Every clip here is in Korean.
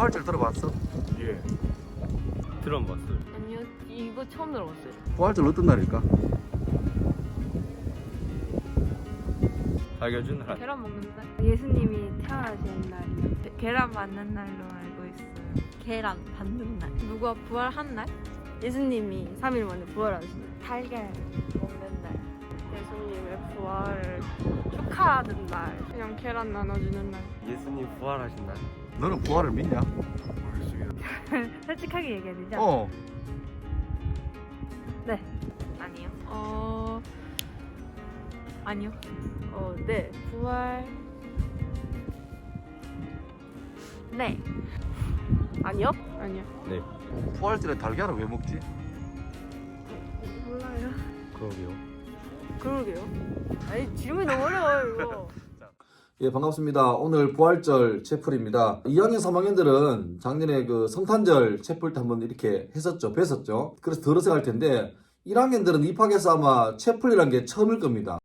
부활절 들어봤어? 예. 드럼 봤어요. 아니요 이거 처음 들어봤어요 부활절 어떤 날일까? 알려준 날. 계란 먹는 날 예수님이 태어나신 날이요. 계란 맞는 날로 알고 있어요. 계란 받는 날 누가 부활한 날? 예수님이 3일 만에 부활하신 날. 달걀 먹는 날. 예수님의 부활을 축하하는 날. 그냥 계란 나눠주는 날. 예수님 부활하신 날. 너는 부활을 믿냐? 솔직하게 얘기해야 되죠? 어. 아니요. 어 아니요 어, 네. 부활. 네. 아니요? 아니요. 네. 부활절에 달걀을 왜 먹지? 몰라요. 그러게요. 그러게요. 아니, 질문이 너무 어려워요, 이거. 예, 반갑습니다. 오늘 부활절 채플입니다. 2학년, 3학년들은 작년에 그 성탄절 채플 때 한번 이렇게 했었죠. 뵀었죠. 그래서 덜 어색할 텐데, 1학년들은 입학해서 아마 채플이란 게 처음일 겁니다.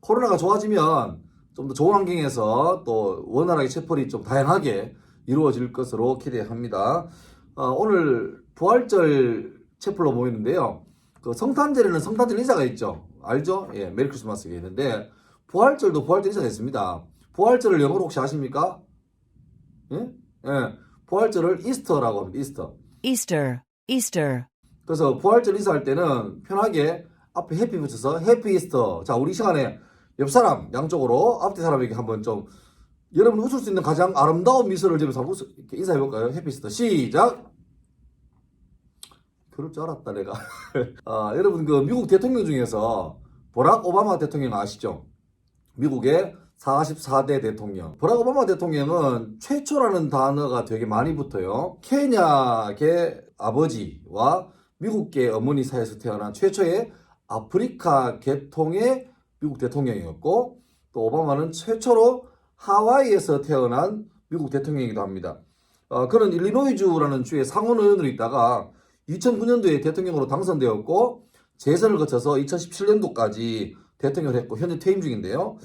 코로나가 좋아지면 좀 더 좋은 환경에서 또 원활하게 채플이 좀 다양하게 이루어질 것으로 기대합니다. 어, 오늘 부활절 채플로 모이는데요. 그 성탄절에는 성탄절 인사가 있죠. 알죠? 예, 메리 크리스마스가 있는데 부활절도 부활절 인사가 있습니다. 부활절을 영어로 혹시 아십니까? 예? 예. 부활절을 이스터라고 합니다. 이스터. Easter, Easter. 그래서 부활절 인사할 때는 편하게 앞에 해피 붙여서 해피 이스터. 자, 우리 이 시간에 옆 사람 양쪽으로 앞뒤 사람에게 한번 좀 여러분 웃을 수 있는 가장 아름다운 미소를 지으면서 한번 웃- 인사해 볼까요? 해피 이스터. 시작. 그럴 줄 알았다 내가. 아, 여러분 그 미국 대통령 중에서 버락 오바마 대통령 아시죠? 미국의 44대 대통령. 버락 오바마 대통령은 최초라는 단어가 되게 많이 붙어요. 케냐계 아버지와 미국계 어머니 사이에서 태어난 최초의 아프리카 계통의 미국 대통령이었고 또 오바마는 최초로 하와이에서 태어난 미국 대통령이기도 합니다. 어, 그는 일리노이주라는 주의 상원 의원으로 있다가 2009년도에 대통령으로 당선되었고 재선을 거쳐서 2017년도까지 대통령을 했고 현재 퇴임 중인데요.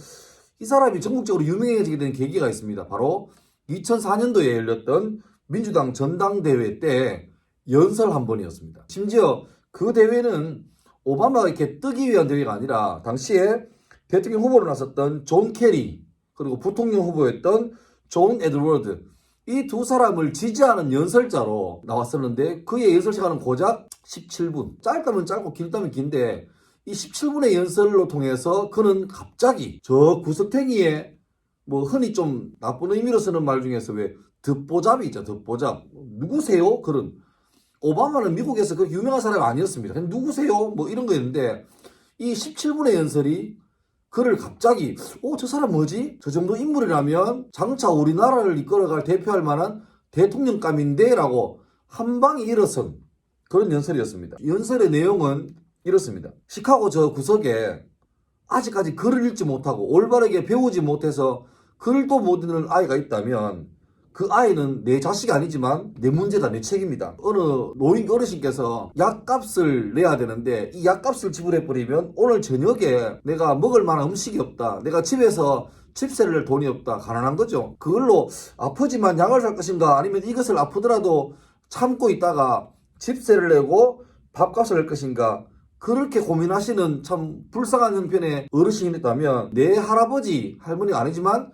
이 사람이 전국적으로 유명해지게 된 계기가 있습니다. 바로 2004년도에 열렸던 민주당 전당대회 때 연설 한 번이었습니다. 심지어 그 대회는 오바마가 이렇게 뜨기 위한 대회가 아니라 당시에 대통령 후보로 나섰던 존 캐리 그리고 부통령 후보였던 존 에드워드 이 두 사람을 지지하는 연설자로 나왔었는데 그의 연설 시간은 고작 17분. 짧다면 짧고 길다면 긴데 이 17분의 연설로 통해서 그는 갑자기 저 구석탱이에 뭐 흔히 좀 나쁜 의미로 쓰는 말 중에서 왜 듣보잡이 있죠. 듣보잡. 누구세요? 그런 오바마는 미국에서 그 유명한 사람이 아니었습니다. 누구세요? 뭐 이런 거였는데 이 17분의 연설이 그를 갑자기 어 저 사람 뭐지? 저 정도 인물이라면 장차 우리나라를 이끌어갈 대표할 만한 대통령감인데 라고 한 방에 일어선 그런 연설이었습니다. 연설의 내용은 이렇습니다. 시카고 저 구석에 아직까지 글을 읽지 못하고 올바르게 배우지 못해서 글도 못 읽는 아이가 있다면 그 아이는 내 자식이 아니지만 내 문제다 내 책임이다. 어느 노인 어르신께서 약값을 내야 되는데 이 약값을 지불해 버리면 오늘 저녁에 내가 먹을 만한 음식이 없다. 내가 집에서 집세를 낼 돈이 없다. 가난한 거죠. 그걸로 아프지만 약을 살 것인가 아니면 이것을 아프더라도 참고 있다가 집세를 내고 밥값을 낼 것인가 그렇게 고민하시는 참 불쌍한 형편의 어르신이 있다면 내 할아버지 할머니가 아니지만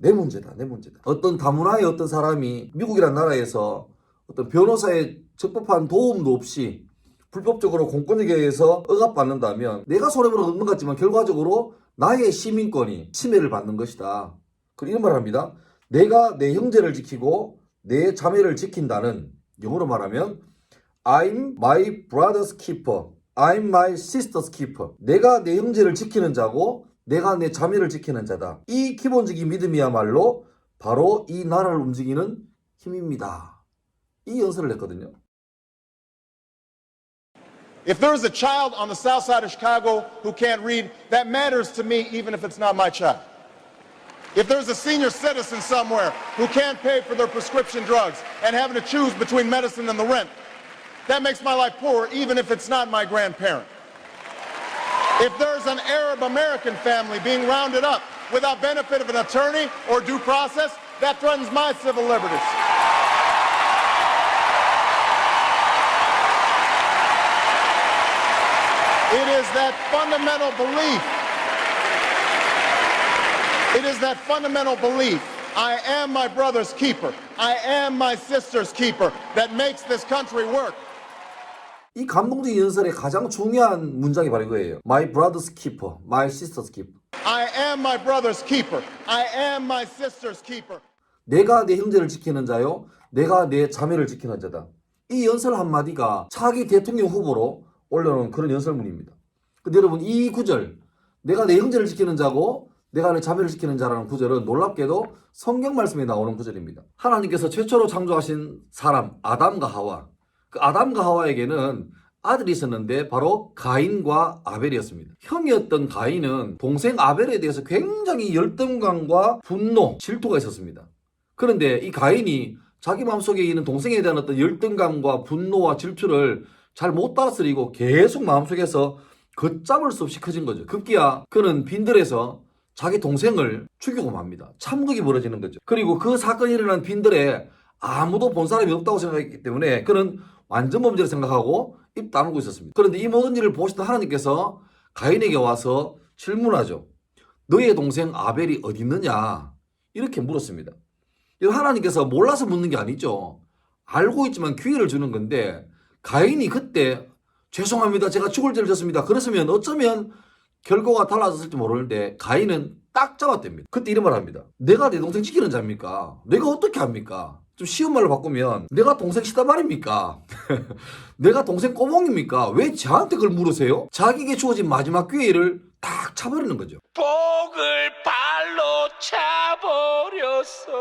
내 문제다, 내 문제다. 어떤 다문화의 어떤 사람이 미국이란 나라에서 어떤 변호사의 적법한 도움도 없이 불법적으로 공권력에 의해서 억압받는다면 내가 손해보는 건 없는 것 같지만 결과적으로 나의 시민권이 침해를 받는 것이다. 그리고 이런 말을 합니다. 내가 내 형제를 지키고 내 자매를 지킨다는 영어로 말하면 I'm my brother's keeper. I'm my sister's keeper. 내가 내 형제를 지키는 자고 내가 내 자매를 지키는 자다. 이 기본적인 믿음이야말로 바로 이 나라를 움직이는 힘입니다. 이 연설을 했거든요. If there is a child on the south side of Chicago who can't read, that matters to me even if it's not my child. If there's a senior citizen somewhere who can't pay for their prescription drugs and having to choose between medicine and the rent, that makes my life poorer even if it's not my grandparent. If there's an Arab American family being rounded up without benefit of an attorney or due process, that threatens my civil liberties. It is that fundamental belief. It is that fundamental belief. I am my brother's keeper. I am my sister's keeper that makes this country work. 이 감동적인 연설의 가장 중요한 문장이 바로 이거예요. My brother's keeper, my sister's keeper. I am my brother's keeper. I am my sister's keeper. 내가 내 형제를 지키는 자요, 내가 내 자매를 지키는 자다. 이 연설 한마디가 차기 대통령 후보로 올려놓은 그런 연설문입니다. 근데 여러분 이 구절, 내가 내 형제를 지키는 자고 내가 내 자매를 지키는 자라는 구절은 놀랍게도 성경 말씀에 나오는 구절입니다. 하나님께서 최초로 창조하신 사람 아담과 하와, 그 아담과 하와에게는 아들이 있었는데 바로 가인과 아벨이었습니다. 형이었던 가인은 동생 아벨에 대해서 굉장히 열등감과 분노, 질투가 있었습니다. 그런데 이 가인이 자기 마음속에 있는 동생에 대한 어떤 열등감과 분노와 질투를 잘 못 다스리고 계속 마음속에서 걷잡을 수 없이 커진 거죠. 급기야 그는 빈들에서 자기 동생을 죽이고 맙니다. 참극이 벌어지는 거죠. 그리고 그 사건이 일어난 빈들에 아무도 본 사람이 없다고 생각했기 때문에 그는 완전 범죄를 생각하고 입 다물고 있었습니다. 그런데 이 모든 일을 보시던 하나님께서 가인에게 와서 질문하죠. 너의 동생 아벨이 어디 있느냐? 이렇게 물었습니다. 하나님께서 몰라서 묻는 게 아니죠. 알고 있지만 기회를 주는 건데 가인이 그때 죄송합니다. 제가 죽을 죄를 졌습니다. 그랬으면 어쩌면 결과가 달라졌을지 모르는데 가인은 딱 잡아댑니다. 그때 이런 말 합니다. 내가 내 동생 지키는 자입니까? 내가 어떻게 합니까? 좀 쉬운 말로 바꾸면 내가 동생 시다말입니까? 내가 동생 꼬몽입니까? 왜 저한테 그걸 물으세요? 자기에게 주어진 마지막 기회를 딱 차버리는 거죠. 복을 발로 차버렸어.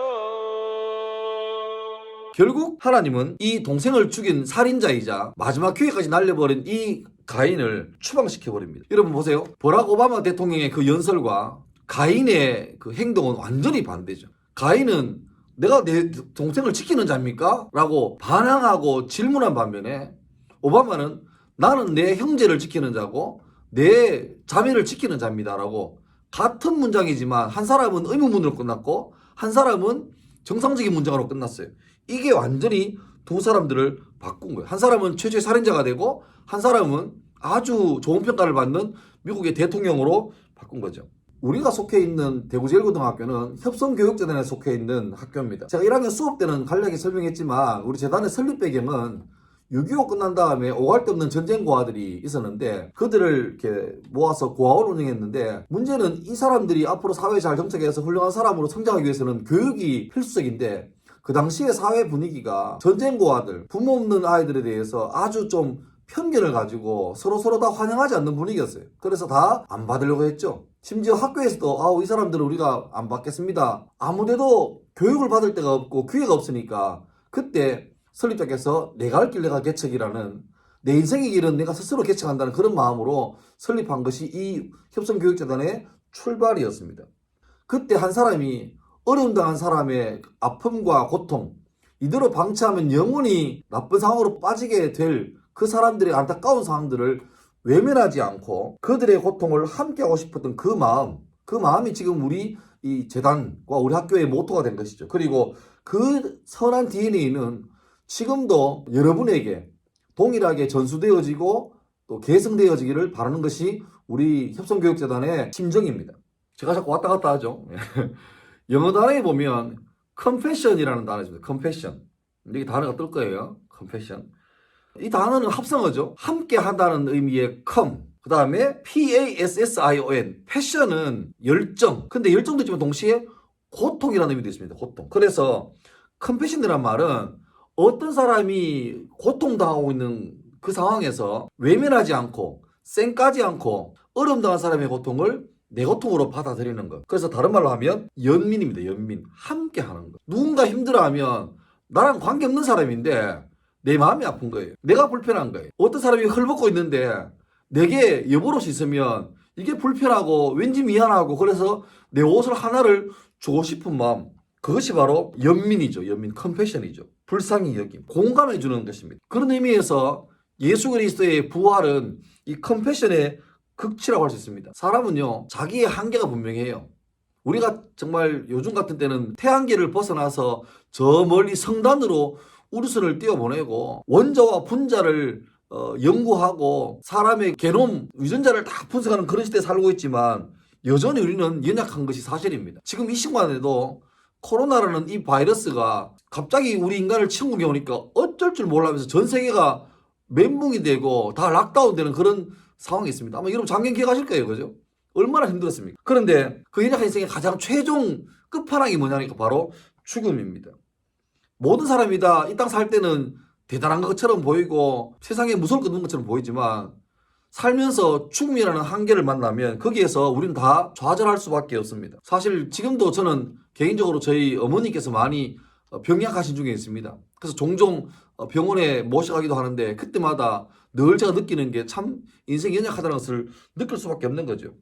결국 하나님은 이 동생을 죽인 살인자이자 마지막 기회까지 날려버린 이 가인을 추방시켜 버립니다. 여러분 보세요. 버락 오바마 대통령의 그 연설과 가인의 그 행동은 완전히 반대죠. 가인은 내가 내 동생을 지키는 자입니까? 라고 반항하고 질문한 반면에 오바마는 나는 내 형제를 지키는 자고 내 자매를 지키는 자입니다. 라고 같은 문장이지만 한 사람은 의문문으로 끝났고 한 사람은 정상적인 문장으로 끝났어요. 이게 완전히 두 사람들을 바꾼 거예요. 한 사람은 최초의 살인자가 되고 한 사람은 아주 좋은 평가를 받는 미국의 대통령으로 바꾼 거죠. 우리가 속해 있는 대구제일고등학교는 협성교육재단에 속해 있는 학교입니다. 제가 1학년 수업 때는 간략히 설명했지만 우리 재단의 설립 배경은 6.25 끝난 다음에 오갈 데 없는 전쟁 고아들이 있었는데 그들을 이렇게 모아서 고아원을 운영했는데 문제는 이 사람들이 앞으로 사회에 잘 정착해서 훌륭한 사람으로 성장하기 위해서는 교육이 필수적인데 그 당시의 사회 분위기가 전쟁 고아들, 부모 없는 아이들에 대해서 아주 좀 편견을 가지고 서로 서로 다 환영하지 않는 분위기였어요. 그래서 다 안 받으려고 했죠. 심지어 학교에서도 아우 이 사람들은 우리가 안 받겠습니다. 아무데도 교육을 받을 데가 없고 기회가 없으니까 그때 설립자께서 내가 할 길 내가 개척이라는 내 인생의 길은 내가 스스로 개척한다는 그런 마음으로 설립한 것이 이 협성교육재단의 출발이었습니다. 그때 한 사람이 어려움 당한 사람의 아픔과 고통 이대로 방치하면 영원히 나쁜 상황으로 빠지게 될 그 사람들의 안타까운 상황들을 외면하지 않고 그들의 고통을 함께하고 싶었던 그 마음 그 마음이 지금 우리 이 재단과 우리 학교의 모토가 된 것이죠. 그리고 그 선한 DNA는 지금도 여러분에게 동일하게 전수되어지고 또 계승되어지기를 바라는 것이 우리 협성교육재단의 심정입니다. 제가 자꾸 왔다 갔다 하죠. 영어 단어에 보면 confession이라는 단어 있습니다. confession. 여기 단어가 뜰 거예요. confession. 이 단어는 합성어죠. 함께 한다는 의미의 come. 그 다음에 P-A-S-S-I-O-N. 패션은 열정. 근데 열정도 있지만 동시에 고통이라는 의미도 있습니다. 고통. 그래서 컴패션이란 말은 어떤 사람이 고통당하고 있는 그 상황에서 외면하지 않고 쌩까지 않고 어려움 당한 사람의 고통을 내 고통으로 받아들이는 것. 그래서 다른 말로 하면 연민입니다. 연민. 함께 하는 것. 누군가 힘들어하면 나랑 관계없는 사람인데 내 마음이 아픈 거예요. 내가 불편한 거예요. 어떤 사람이 헐벗고 있는데 내게 여보로서 있으면 이게 불편하고 왠지 미안하고 그래서 내 옷을 하나를 주고 싶은 마음. 그것이 바로 연민이죠. 연민, 컴패션이죠. 불쌍히 여김, 공감해 주는 것입니다. 그런 의미에서 예수 그리스도의 부활은 이 컴패션의 극치라고 할 수 있습니다. 사람은요, 자기의 한계가 분명해요. 우리가 정말 요즘 같은 때는 태양계를 벗어나서 저 멀리 성단으로 우주선을 띄워보내고 원자와 분자를 어, 연구하고 사람의 게놈 유전자를 다 분석하는 그런 시대에 살고 있지만 여전히 우리는 연약한 것이 사실입니다. 지금 이 시간 에도 코로나라는 이 바이러스가 갑자기 우리 인간을 침공해 오니까 어쩔 줄 몰라면서 전 세계가 멘붕이 되고 다 락다운되는 그런 상황이 있습니다. 아마 여러분 작년 기억하실 거예요, 그죠? 얼마나 힘들었습니까? 그런데 그 연약한 인생의 가장 최종 끝판왕이 뭐냐니까 바로 죽음입니다. 모든 사람이 다 이 땅 살 때는 대단한 것처럼 보이고 세상에 무서울 것 없는 것처럼 보이지만 살면서 죽음이라는 한계를 만나면 거기에서 우리는 다 좌절할 수밖에 없습니다. 사실 지금도 저는 개인적으로 저희 어머니께서 많이 어, 병약하신 중에 있습니다. 그래서 종종 어, 병원에 모셔가기도 하는데 그때마다 늘 제가 느끼는 게 참 인생이 연약하다는 것을 느낄 수밖에 없는 거죠.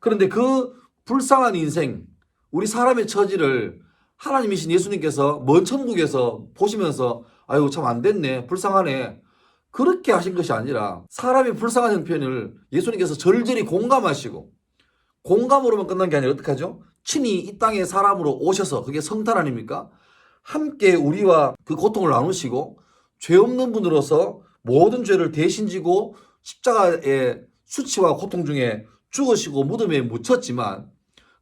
그런데 그 불쌍한 인생, 우리 사람의 처지를 하나님이신 예수님께서 먼 천국에서 보시면서 아유 참 안 됐네 불쌍하네 그렇게 하신 것이 아니라 사람이 불쌍한 형편을 예수님께서 절절히 공감하시고 공감으로만 끝난 게 아니라 어떻게 하죠? 친히 이 땅에 사람으로 오셔서 그게 성탄 아닙니까? 함께 우리와 그 고통을 나누시고 죄 없는 분으로서 모든 죄를 대신 지고 십자가의 수치와 고통 중에 죽으시고 무덤에 묻혔지만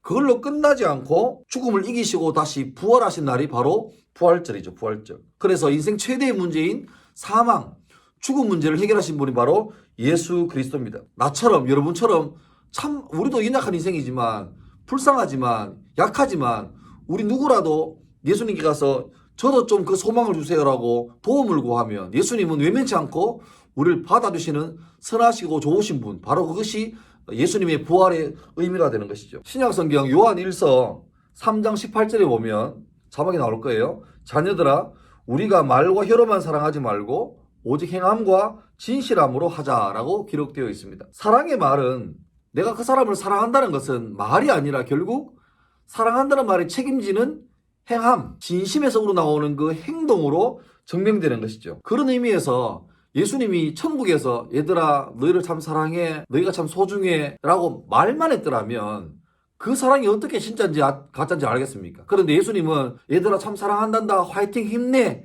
그걸로 끝나지 않고 죽음을 이기시고 다시 부활하신 날이 바로 부활절이죠, 부활절. 그래서 인생 최대의 문제인 사망, 죽음 문제를 해결하신 분이 바로 예수 그리스도입니다. 나처럼, 여러분처럼 참 우리도 연약한 인생이지만 불쌍하지만 약하지만 우리 누구라도 예수님께 가서 저도 좀 그 소망을 주세요라고 도움을 구하면 예수님은 외면치 않고 우리를 받아주시는 선하시고 좋으신 분 바로 그것이 예수님의 부활의 의미가 되는 것이죠. 신약성경 요한 1서 3장 18절에 보면 자막이 나올 거예요. 자녀들아 우리가 말과 혀로만 사랑하지 말고 오직 행함과 진실함으로 하자라고 기록되어 있습니다. 사랑의 말은 내가 그 사람을 사랑한다는 것은 말이 아니라 결국 사랑한다는 말이 책임지는 행함, 진심에서 우러나오는 그 행동으로 증명되는 것이죠. 그런 의미에서 예수님이 천국에서 얘들아 너희를 참 사랑해 너희가 참 소중해 라고 말만 했더라면 그 사랑이 어떻게 진짜인지 아- 가짜인지 알겠습니까? 그런데 예수님은 얘들아 참 사랑한단다 화이팅 힘내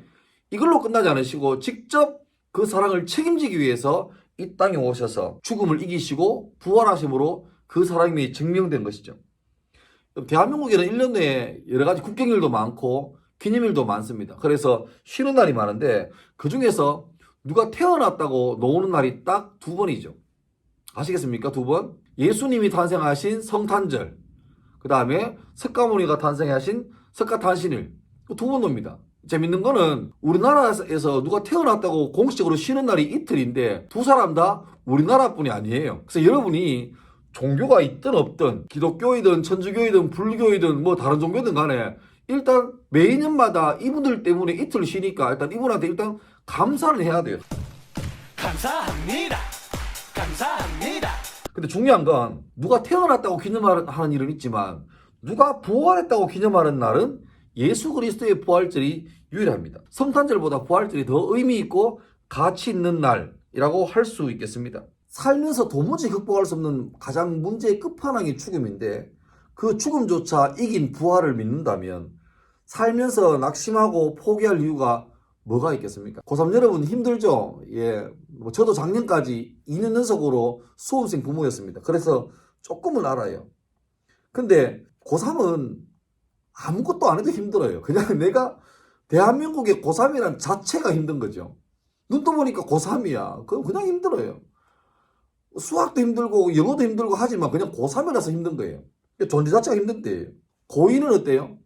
이걸로 끝나지 않으시고 직접 그 사랑을 책임지기 위해서 이 땅에 오셔서 죽음을 이기시고 부활하심으로 그 사랑이 증명된 것이죠. 대한민국에는 1년 내에 여러 가지 국경일도 많고 기념일도 많습니다. 그래서 쉬는 날이 많은데 그 중에서 누가 태어났다고 노는 날이 딱 두 번이죠. 아시겠습니까? 두 번. 예수님이 탄생하신 성탄절. 그 다음에 석가모니가 탄생하신 석가탄신일. 두 번 놉니다. 재밌는 거는 우리나라에서 누가 태어났다고 공식적으로 쉬는 날이 이틀인데 두 사람 다 우리나라 분이 아니에요. 그래서 여러분이 종교가 있든 없든 기독교이든 천주교이든 불교이든 뭐 다른 종교든 간에 일단 매년마다 이분들 때문에 이틀 쉬니까 일단 이분한테 일단 감사를 해야 돼요. 감사합니다. 감사합니다. 근데 중요한 건 누가 태어났다고 기념하는 일은 있지만 누가 부활했다고 기념하는 날은 예수 그리스도의 부활절이 유일합니다. 성탄절보다 부활절이 더 의미 있고 가치 있는 날이라고 할 수 있겠습니다. 살면서 도무지 극복할 수 없는 가장 문제의 끝판왕이 죽음인데 그 죽음조차 이긴 부활을 믿는다면 살면서 낙심하고 포기할 이유가 뭐가 있겠습니까? 고3 여러분 힘들죠? 예. 뭐 저도 작년까지 2년 연속으로 수험생 부모였습니다. 그래서 조금은 알아요. 근데 고3은 아무것도 안 해도 힘들어요. 그냥 내가 대한민국의 고3이란 자체가 힘든 거죠. 눈 떠보니까 고3이야. 그럼 그냥 힘들어요. 수학도 힘들고 영어도 힘들고 하지만 그냥 고3이라서 힘든 거예요. 존재 자체가 힘든데 고2는 어때요?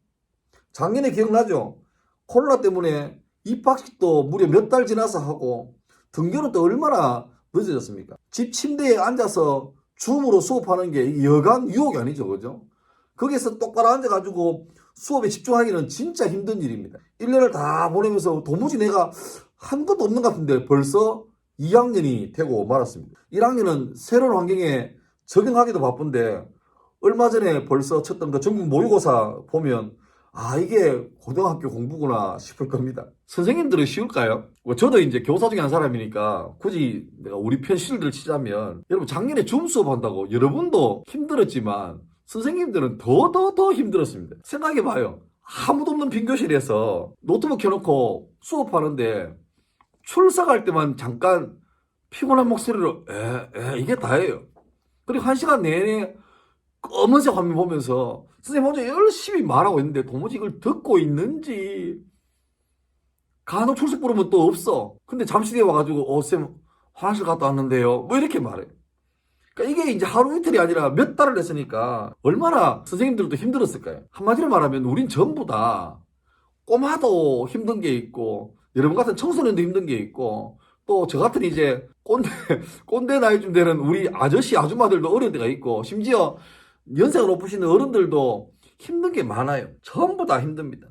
작년에 기억나죠? 코로나 때문에 입학식도 무려 몇 달 지나서 하고 등교는 또 얼마나 늦어졌습니까? 집 침대에 앉아서 줌으로 수업하는 게 여간 유혹이 아니죠, 그죠? 거기서 똑바로 앉아가지고 수업에 집중하기는 진짜 힘든 일입니다. 1년을 다 보내면서 도무지 내가 한 것도 없는 것 같은데 벌써 2학년이 되고 말았습니다. 1학년은 새로운 환경에 적응하기도 바쁜데 얼마 전에 벌써 쳤던 그 전국 모의고사 보면 아 이게 고등학교 공부구나 싶을 겁니다. 선생님들은 쉬울까요? 뭐 저도 이제 교사 중에 한 사람이니까 굳이 내가 우리 편 실드를 치자면 여러분 작년에 줌 수업 한다고 여러분도 힘들었지만 선생님들은 더 더 더 힘들었습니다. 생각해봐요. 아무도 없는 빈 교실에서 노트북 켜놓고 수업하는데 출석할 때만 잠깐 피곤한 목소리로 에, 에 이게 다예요. 그리고 한 시간 내내 검은색 화면 보면서 선생님 혼자 열심히 말하고 있는데 도무지 이걸 듣고 있는지 간혹 출석 부르면 또 없어. 근데 잠시 뒤에 와가지고 어, 쌤 화장실 갔다 왔는데요. 뭐 이렇게 말해. 그러니까 이게 이제 하루 이틀이 아니라 몇 달을 했으니까 얼마나 선생님들도 힘들었을까요? 한마디로 말하면 우린 전부 다 꼬마도 힘든 게 있고 여러분 같은 청소년도 힘든 게 있고 또 저 같은 이제 꼰대 꼰대 나이쯤 되는 우리 아저씨 아줌마들도 어려운 데가 있고 심지어 연세가 높으신 어른들도 힘든 게 많아요. 전부 다 힘듭니다.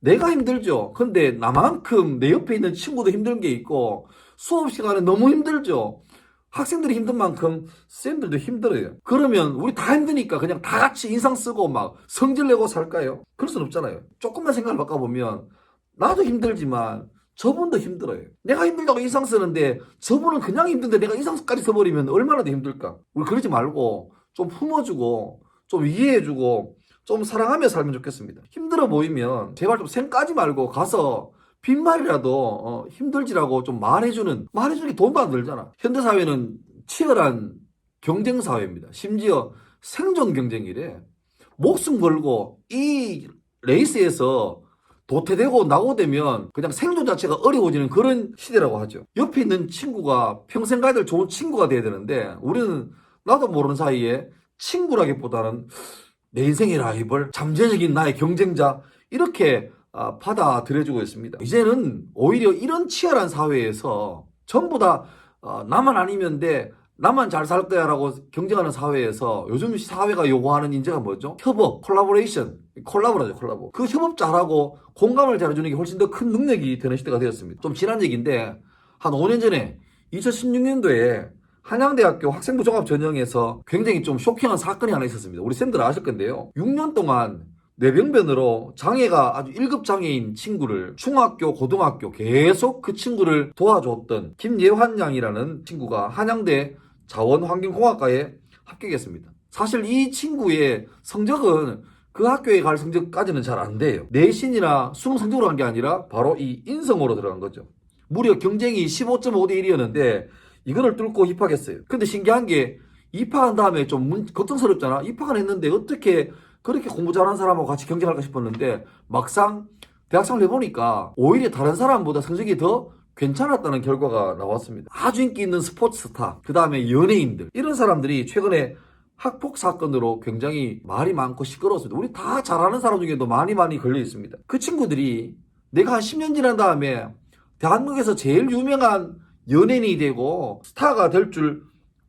내가 힘들죠. 근데 나만큼 내 옆에 있는 친구도 힘든 게 있고 수업 시간에 너무 힘들죠. 학생들이 힘든 만큼 쌤들도 힘들어요. 그러면 우리 다 힘드니까 그냥 다 같이 인상 쓰고 막 성질 내고 살까요? 그럴 순 없잖아요. 조금만 생각을 바꿔보면 나도 힘들지만 저분도 힘들어요. 내가 힘들다고 인상 쓰는데 저분은 그냥 힘든데 내가 인상까지 써버리면 얼마나 더 힘들까? 우리 그러지 말고 좀 품어주고 좀 이해해주고 좀 사랑하며 살면 좋겠습니다. 힘들어 보이면 제발 좀 생까지 말고 가서 빈말이라도 어, 힘들지라고 좀 말해주는 말해주는 게 돈도 안 들잖아. 현대 사회는 치열한 경쟁 사회입니다. 심지어 생존 경쟁이래. 목숨 걸고 이 레이스에서 도태되고 낙오되면 그냥 생존 자체가 어려워지는 그런 시대라고 하죠. 옆에 있는 친구가 평생 가야 될 좋은 친구가 돼야 되는데 우리는 나도 모르는 사이에 친구라기보다는 내 인생의 라이벌, 잠재적인 나의 경쟁자 이렇게 아, 받아들여주고 있습니다. 이제는 오히려 이런 치열한 사회에서 전부 다 어, 나만 아니면 돼, 나만 잘 살 거야 라고 경쟁하는 사회에서 요즘 사회가 요구하는 인재가 뭐죠? 협업, 콜라보레이션, 콜라보라죠, 콜라보. 그 협업 잘하고 공감을 잘해주는 게 훨씬 더 큰 능력이 되는 시대가 되었습니다. 좀 지난 얘기인데 한 5년 전에 2016년도에 한양대학교 학생부 종합 전형에서 굉장히 좀 쇼킹한 사건이 하나 있었습니다. 우리 쌤들 아실 건데요. 6년 동안 뇌병변으로 장애가 아주 1급 장애인 친구를 중학교, 고등학교 계속 그 친구를 도와줬던 김예환 양이라는 친구가 한양대 자원환경공학과에 합격했습니다. 사실 이 친구의 성적은 그 학교에 갈 성적까지는 잘 안 돼요. 내신이나 수능 성적으로 간게 아니라 바로 이 인성으로 들어간 거죠. 무려 경쟁이 15.5대 1이었는데 이거를 뚫고 입학했어요. 근데 신기한 게 입학한 다음에 좀 문- 걱정스럽잖아. 입학을 했는데 어떻게 그렇게 공부 잘하는 사람하고 같이 경쟁할까 싶었는데 막상 대학생을 해보니까 오히려 다른 사람보다 성적이 더 괜찮았다는 결과가 나왔습니다. 아주 인기 있는 스포츠 스타, 그 다음에 연예인들 이런 사람들이 최근에 학폭 사건으로 굉장히 말이 많고 시끄러웠습니다. 우리 다 잘하는 사람 중에도 많이 많이 걸려 있습니다. 그 친구들이 내가 한 10년 지난 다음에 대한민국에서 제일 유명한 연예인이 되고 스타가 될 줄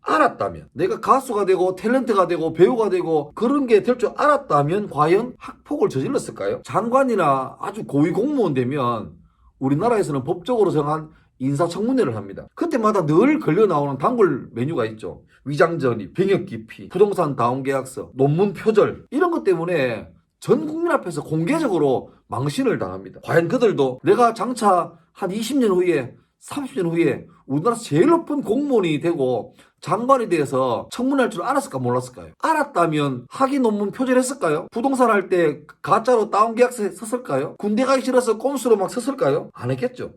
알았다면 내가 가수가 되고 탤런트가 되고 배우가 되고 그런 게 될 줄 알았다면 과연 학폭을 저질렀을까요? 장관이나 아주 고위 공무원 되면 우리나라에서는 법적으로 정한 인사청문회를 합니다. 그때마다 늘 걸려 나오는 단골 메뉴가 있죠. 위장전입, 병역 기피, 부동산 다운 계약서, 논문 표절 이런 것 때문에 전 국민 앞에서 공개적으로 망신을 당합니다. 과연 그들도 내가 장차 한 20년 후에 30년 후에 우리나라 제일 높은 공무원이 되고 장관이 돼서 청문할 줄 알았을까 몰랐을까요? 알았다면 학위 논문 표절했을까요? 부동산 할 때 가짜로 다운 계약서 썼을까요? 군대 가기 싫어서 꼼수로 막 썼을까요? 안 했겠죠.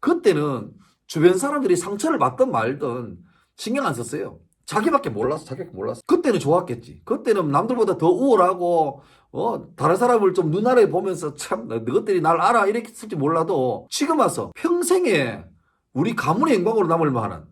그때는 주변 사람들이 상처를 받든 말든 신경 안 썼어요. 자기밖에 몰랐어, 자기밖에 몰랐어. 그때는 좋았겠지. 그때는 남들보다 더 우월하고, 어, 다른 사람을 좀 눈아래 보면서 참, 너희들이 날 알아. 이렇게 했을지 몰라도 지금 와서 평생에 우리 가문의 영광으로 남을 만한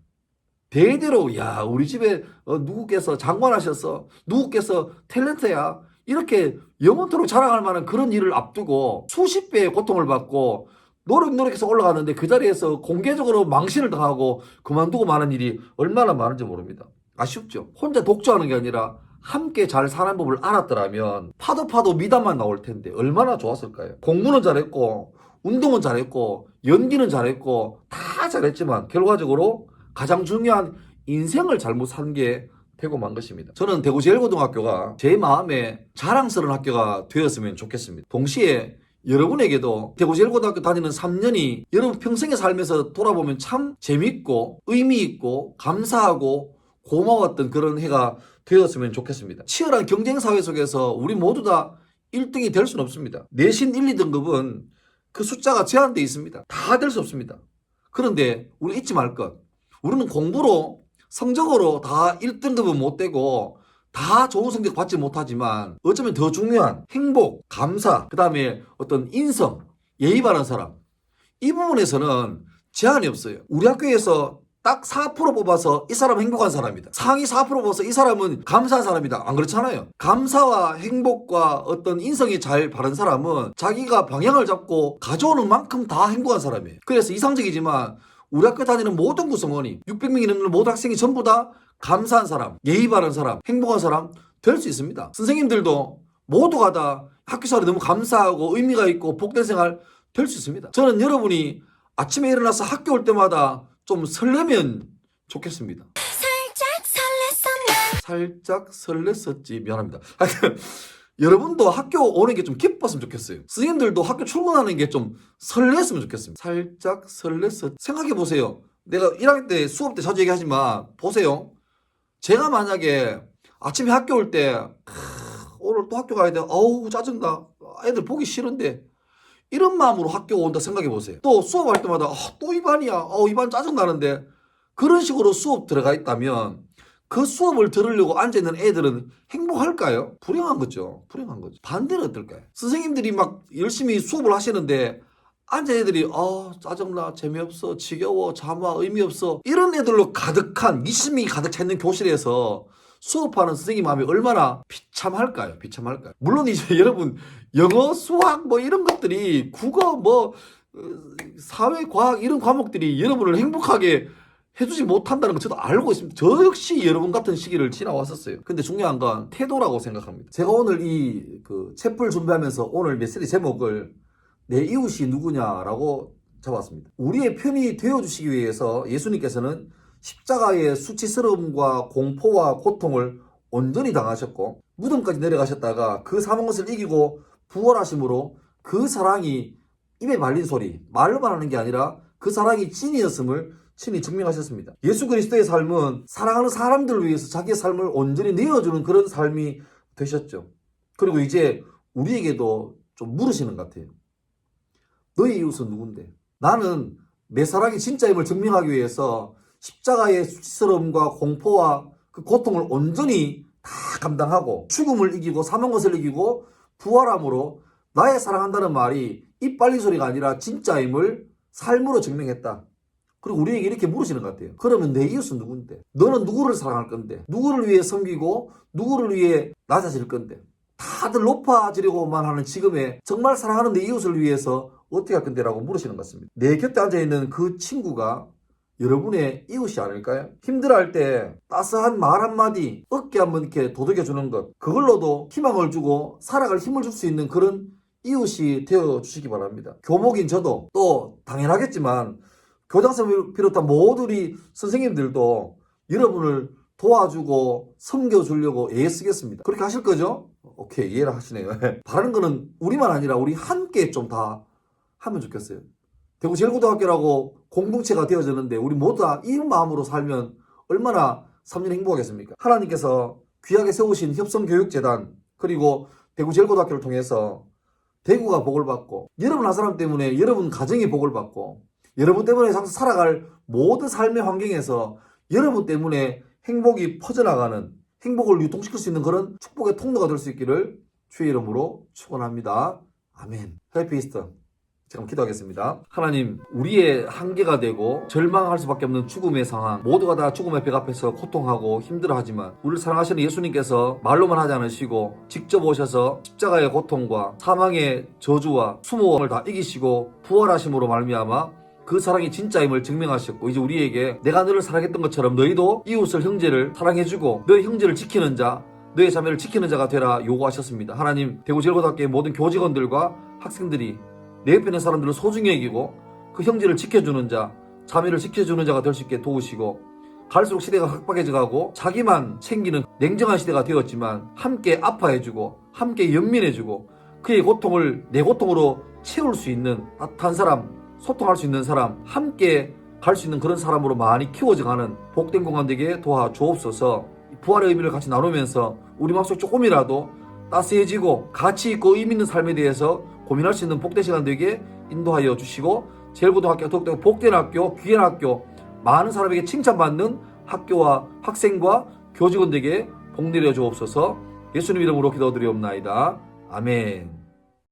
대대로, 야, 우리 집에 어, 누구께서 장관하셨어. 누구께서 탤런트야. 이렇게 영원토록 자랑할 만한 그런 일을 앞두고 수십 배의 고통을 받고 노력 노력해서 올라가는데 그 자리에서 공개적으로 망신을 당하고 그만두고 마는 일이 얼마나 많은지 모릅니다. 아쉽죠. 혼자 독주하는 게 아니라 함께 잘 사는 법을 알았더라면 파도 파도 미담만 나올 텐데 얼마나 좋았을까요? 공부는 잘했고 운동은 잘했고 연기는 잘했고 다 잘했지만 결과적으로 가장 중요한 인생을 잘못 산게 되고 만 것입니다. 저는 대구 제일고등학교가 제 마음에 자랑스러운 학교가 되었으면 좋겠습니다. 동시에 여러분에게도 대구 제일고등학교 다니는 3년이 여러분 평생에 살면서 돌아보면 참 재밌고 의미 있고 감사하고 고마웠던 그런 해가 되었으면 좋겠습니다. 치열한 경쟁 사회 속에서 우리 모두 다 1등이 될 수는 없습니다. 내신 1, 2등급은 그 숫자가 제한되어 있습니다. 다 될 수 없습니다. 그런데 우리 잊지 말 것. 우리는 공부로 성적으로 다 1등급은 못 되고 다 좋은 성적 받지 못하지만 어쩌면 더 중요한 행복, 감사, 그 다음에 어떤 인성, 예의 바른 사람 이 부분에서는 제한이 없어요. 우리 학교에서 딱 4% 뽑아서 이 사람은 행복한 사람이다. 상위 4% 뽑아서 이 사람은 감사한 사람이다. 안 그렇잖아요. 감사와 행복과 어떤 인성이 잘 바른 사람은 자기가 방향을 잡고 가져오는 만큼 다 행복한 사람이에요. 그래서 이상적이지만 우리 학교 다니는 모든 구성원이 600명이 넘는 모든 학생이 전부 다 감사한 사람, 예의 바른 사람, 행복한 사람 될 수 있습니다. 선생님들도 모두가 다 학교 생활이 너무 감사하고 의미가 있고 복된 생활 될 수 있습니다. 저는 여러분이 아침에 일어나서 학교 올 때마다 좀 설레면 좋겠습니다. 살짝 설렜었지 미안합니다. 하여튼 여러분도 학교 오는 게 좀 기뻤으면 좋겠어요. 선생님들도 학교 출근하는 게 좀 설렜으면 좋겠습니다. 살짝 설렜었. 생각해 보세요. 내가 1학년 때 수업 때 자주 얘기하지만 보세요. 제가 만약에 아침에 학교 올 때 오늘 또 학교 가야 돼. 어우 짜증나. 애들 보기 싫은데 이런 마음으로 학교 온다 생각해 보세요. 또 수업할 때마다 아, 또 이반이야. 어, 이반 짜증 나는데 그런 식으로 수업 들어가 있다면 그 수업을 들으려고 앉아있는 애들은 행복할까요? 불행한 거죠. 불행한 거죠. 반대는 어떨까요? 선생님들이 막 열심히 수업을 하시는데 앉은 애들이 아 짜증나 재미없어 지겨워 자마 의미 없어 이런 애들로 가득한 미심이 가득 차 있는 교실에서 수업하는 선생님 마음이 얼마나 비참할까요? 비참할까요? 물론 이제 여러분 영어, 수학 뭐 이런 것들이 국어 뭐 어, 사회, 과학 이런 과목들이 여러분을 행복하게 해주지 못한다는 거 저도 알고 있습니다. 저 역시 여러분 같은 시기를 지나왔었어요. 근데 중요한 건 태도라고 생각합니다. 제가 오늘 이 그 채플 준비하면서 오늘 메시지 제목을 내 이웃이 누구냐라고 잡았습니다. 우리의 편이 되어주시기 위해서 예수님께서는 십자가의 수치스러움과 공포와 고통을 온전히 당하셨고 무덤까지 내려가셨다가 그 사망 것을 이기고 부활하심으로 그 사랑이 입에 말린 소리 말로만 하는 게 아니라 그 사랑이 찐이었음을 친히 증명하셨습니다. 예수 그리스도의 삶은 사랑하는 사람들을 위해서 자기의 삶을 온전히 내어주는 그런 삶이 되셨죠. 그리고 이제 우리에게도 좀 물으시는 것 같아요. 너의 이웃은 누군데? 나는 내 사랑이 진짜임을 증명하기 위해서 십자가의 수치스러움과 공포와 그 고통을 온전히 다 감당하고 죽음을 이기고 사망 것을 이기고 부활함으로 나의 사랑한다는 말이 입 빨린 소리가 아니라 진짜임을 삶으로 증명했다. 그리고 우리에게 이렇게 물으시는 것 같아요. 그러면 내 이웃은 누군데? 너는 누구를 사랑할 건데? 누구를 위해 섬기고 누구를 위해 낮아질 건데? 다들 높아지려고만 하는 지금에 정말 사랑하는 내 이웃을 위해서 어떻게 할 건데 라고 물으시는 것 같습니다. 내 곁에 앉아있는 그 친구가 여러분의 이웃이 아닐까요? 힘들어할 때 따스한 말 한마디, 어깨 한번 이렇게 도덕여주는 것, 그걸로도 희망을 주고 살아갈 힘을 줄 수 있는 그런 이웃이 되어 주시기 바랍니다. 교목인 저도 또 당연하겠지만 교장선생님을 비롯한 모두리 선생님들도 여러분을 도와주고 섬겨주려고 애쓰겠습니다. 그렇게 하실 거죠? 오케이 이해를 하시네요. 바라는 거는 우리만 아니라 우리 함께 좀 다 하면 좋겠어요. 대구 제일고등학교라고 공동체가 되어졌는데 우리 모두 다이 마음으로 살면 얼마나 3년 행복하겠습니까? 하나님께서 귀하게 세우신 협성교육재단 그리고 대구 제일고등학교를 통해서 대구가 복을 받고 여러분 한 사람 때문에 여러분 가정이 복을 받고 여러분 때문에 살아갈 모든 삶의 환경에서 여러분 때문에 행복이 퍼져나가는 행복을 유통시킬 수 있는 그런 축복의 통로가 될 수 있기를 주의 이름으로 축원합니다. 아멘. 해피 이스터. 지금 기도하겠습니다. 하나님, 우리의 한계가 되고 절망할 수밖에 없는 죽음의 상황, 모두가 다 죽음의 벽 앞에서 고통하고 힘들어하지만 우리를 사랑하시는 예수님께서 말로만 하지 않으시고 직접 오셔서 십자가의 고통과 사망의 저주와 수모함을 다 이기시고 부활하심으로 말미암아 그 사랑이 진짜임을 증명하셨고 이제 우리에게 내가 너를 사랑했던 것처럼 너희도 이웃을 형제를 사랑해주고 너의 형제를 지키는 자 너의 자매를 지키는 자가 되라 요구하셨습니다. 하나님 대구 제일고등학교의 모든 교직원들과 학생들이 내 옆에 있는 사람들을 소중히 여기고 그 형제를 지켜주는 자 자매를 지켜주는 자가 될 수 있게 도우시고 갈수록 시대가 각박해져가고 자기만 챙기는 냉정한 시대가 되었지만 함께 아파해주고 함께 연민해주고 그의 고통을 내 고통으로 채울 수 있는 따뜻한 사람 소통할 수 있는 사람, 함께 갈 수 있는 그런 사람으로 많이 키워져가는 복된 공간 되게 도와주옵소서. 부활의 의미를 같이 나누면서 우리 마음속 조금이라도 따스해지고 가치 있고 의미 있는 삶에 대해서 고민할 수 있는 복된 시간 되게 인도하여 주시고 제일고등학교 더욱더 복된 학교 귀한 학교 많은 사람에게 칭찬받는 학교와 학생과 교직원들에게 복 내려 주옵소서. 예수님 이름으로 기도드리옵나이다. 아멘